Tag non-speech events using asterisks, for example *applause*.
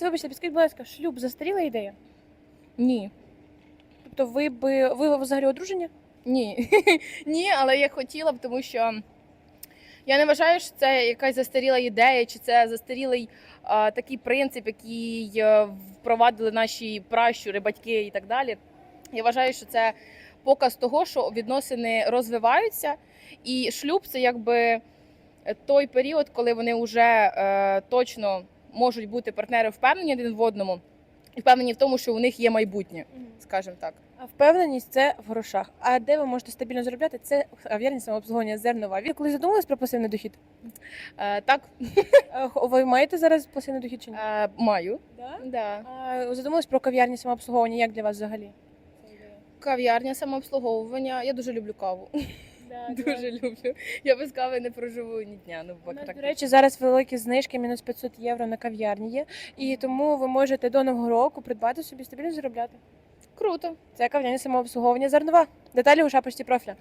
Вибачте, вибачте, підскажіть, будь ласка, шлюб застаріла ідея? Ні. Тобто ви би ви взагалі одружені? Ні. *laughs* Ні, але я хотіла б, тому що я не вважаю, що це якась застаріла ідея, чи це застарілий а, такий принцип, який е, впровадили наші пращури, батьки і так далі. Я вважаю, що це показ того, що відносини розвиваються, і шлюб це якби той період, коли вони вже е, точно можуть бути партнери впевнені один в одному, і впевнені в тому, що у них є майбутнє, скажімо так. А впевненість це в грошах. А де ви можете стабільно заробляти? Це кав'ярня самообслуговування зернова. Ви коли задумались про пасивний дохід? Е, так, *laughs* Е, Ви маєте зараз пасивний дохід чи ні? е, маю. Да? Да. А задумались про кав'ярні самообслуговування. Як для вас взагалі? Кав'ярня, самообслуговування. Я дуже люблю каву. *laughs* Дуже люблю. Я без кави не проживу ні дня. Ну, У нас, так. до речі, зараз великі знижки, мінус 500 євро на кав'ярні є. І тому ви можете до нового року придбати собі стабільно заробляти. круто. Це кав'ярня самообслуговування зернова. Деталі у шапочці профіля.